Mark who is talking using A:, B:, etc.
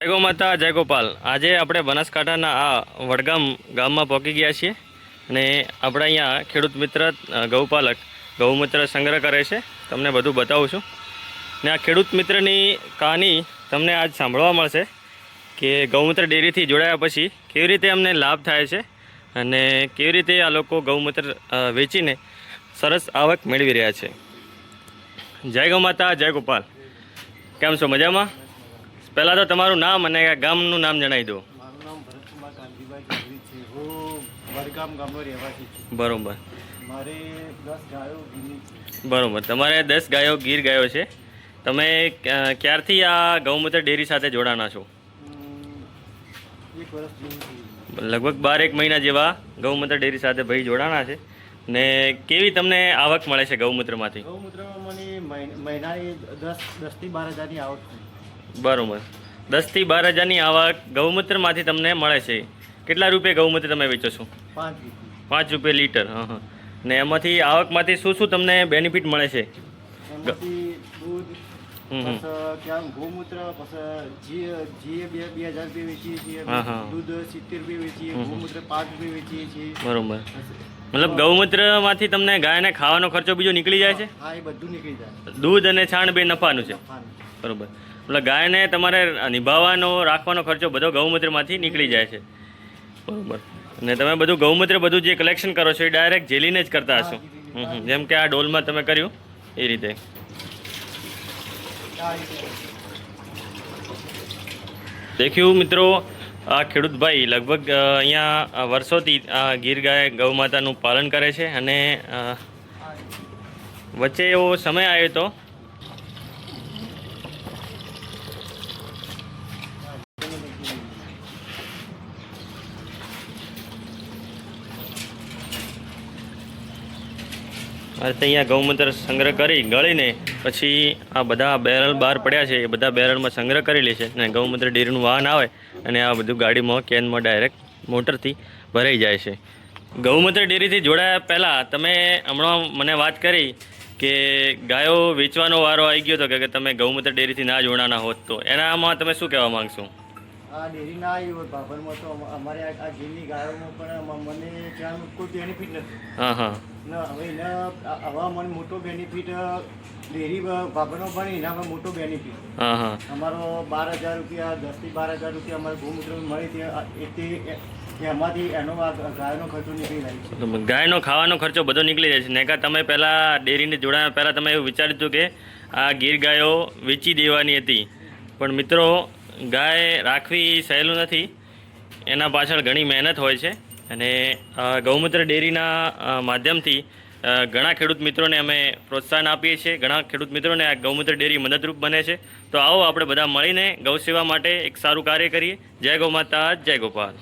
A: જય ગો માતા, જય ગોપાલ. આજે આપણે બનાસકાંઠાના આ વડગામ ગામમાં પહોંચી ગયા છીએ અને આપણે અહીંયા ખેડૂત મિત્ર ગૌપાલક ગૌમૂત્ર સંગ્રહ કરે છે. તમને બધું બતાવું છું. ને આ ખેડૂત મિત્રની કહાની તમને આજ સાંભળવા મળશે કે ગૌમૂત્ર ડેરીથી જોડાયા પછી કેવી રીતે અમને લાભ થાય છે અને કેવી રીતે આ લોકો ગૌમૂત્ર વેચીને સરસ આવક મેળવી રહ્યા છે. જય ગૌ માતા, જય ગોપાલ. કેમ છો? મજામાં? પહેલાં તો તમારું નામ અને ગામનું નામ જણાવી દો.
B: મારું નામ ભરતકુમાર કાંતિભાઈ ચૌધરી છે. હું વડગામ ગામનો રહેવાસી છું.
A: બરોબર.
B: મારે દસ ગાયો ગીની
A: બરોબર. તમારે દસ ગાયો ગીર ગાયો છે. તમે ક્યારથી આ ગૌમૂત્ર ડેરી સાથે જોડાના છો?
B: એક વર્ષ
A: લગભગ બાર એક મહિના જેવા ગૌમૂત્ર ડેરી સાથે ભાઈ જોડાના છે. ને કેવી તમને આવક મળે છે ગૌમૂત્રમાંથી?
B: ગૌમૂત્રમાં મને મહિનાની દસ દસથી બાર હજારની આવક થઈ
A: બરોબર. દસથી બાર હજારની આવક ગૌમૂત્રમાંથી તમને મળે છે. કેટલા રૂપિયા ગૌમૂત્ર તમે વેચો છો?
B: પાંચ
A: રૂપિયા. લીટર હા હા. ને એમાંથી આવકમાંથી શું શું તમને બેનિફિટ મળે છે?
B: ગૌમૂત્ર પછી બે હજાર રૂપિયા વેચીએ છીએ. દૂધ સિત્તેર રૂપિયા વેચીએ. ગૌમૂત્ર પાંચ રૂપિયા વેચીએ છીએ.
A: બરોબર. મતલબ ગૌમૂત્રમાંથી તમને ગાયને ખાવાનો ખર્ચો બીજો નીકળી જાય છે?
B: હા એ બધું નીકળી જાય.
A: દૂધ અને છાણ બે નફાનું છે. બરોબર. એટલે ગાયને તમારે નિભાવવાનો રાખવાનો ખર્ચો બધો ગૌમૂત્રમાંથી નીકળી જાય છે. બરાબર. અને તમે બધું ગૌમૂત્ર બધું જે કલેક્શન કરો છો એ ડાયરેક્ટ જેલીને જ કરતા હશો. જેમ કે આ ડોલમાં તમે કર્યું એ રીતે. દેખ્યું મિત્રો આ ખેડૂતભાઈ લગભગ અહીંયા વર્ષોથી આ ગીર ગાય ગૌ માતાનું પાલન કરે છે અને. વચ્ચે એવો સમય આવ્યો હતો આ તો અહીંયા ગૌમૂત્ર સંગ્રહ કરી, ગળીને પછી આ બધા બેરલ બહાર પડ્યા છે, એ બધા બેરલમાં સંગ્રહ કરી લે છે અને ગૌમૂત્ર ડેરીનું વાહન આવે અને આ બધું ગાડીમાં, કેનમાં ડાયરેક્ટ મોટરથી ભરાઈ જાય છે. ગૌમૂત્ર ડેરીથી જોડાયા પહેલાં તમે હમણાં મને વાત કરી કે ગાયો વેચવાનો વારો આવી ગયો હતો કે તમે ગૌમૂત્ર ડેરીથી ના જોડાના હોત તો. એનામાં તમે શું કહેવા માંગશો?
B: આ ડેરી ના આવી હોય ભાભરમાં તો અમારે આ જીવની ગાયોમાં પણ મને ત્યાં કોઈ બેનિફિટ નથી.
A: હા હા.
B: ના હવે એના આવા મને મોટો બેનિફિટ ડેરી ભાભરનો પણ એનામાં મોટો બેનિફિટ
A: હા હા.
B: અમારો બાર હજાર રૂપિયા દસથી બાર હજાર રૂપિયા અમારે ગૌમૂત્ર મળે તે એમાંથી એનો ગાયનો ખર્ચો નીકળી જાય છે.
A: તો ગાયનો ખાવાનો ખર્ચો બધો નીકળી જાય છે. ને કાં તમે પહેલાં ડેરીને જોડાયા પહેલાં તમે એવું વિચાર્યું હતું કે આ ગીર ગાયો વેચી દેવાની હતી. પણ મિત્રો ગાય રાખવી સહેલું નથી. એના પાછળ ઘણી મહેનત હોય છે અને ગૌમૂત્ર ડેરીના માધ્યમથી ઘણા ખેડૂત મિત્રોને અમે પ્રોત્સાહન આપીએ છીએ. ઘણા ખેડૂત મિત્રોને આ ગૌમૂત્ર ડેરી મદદરૂપ બને છે. તો આવો આપણે બધા મળીને ગૌ સેવા માટે એક સારું કાર્ય કરીએ. જય ગૌ માતા, જય ગોપાલ.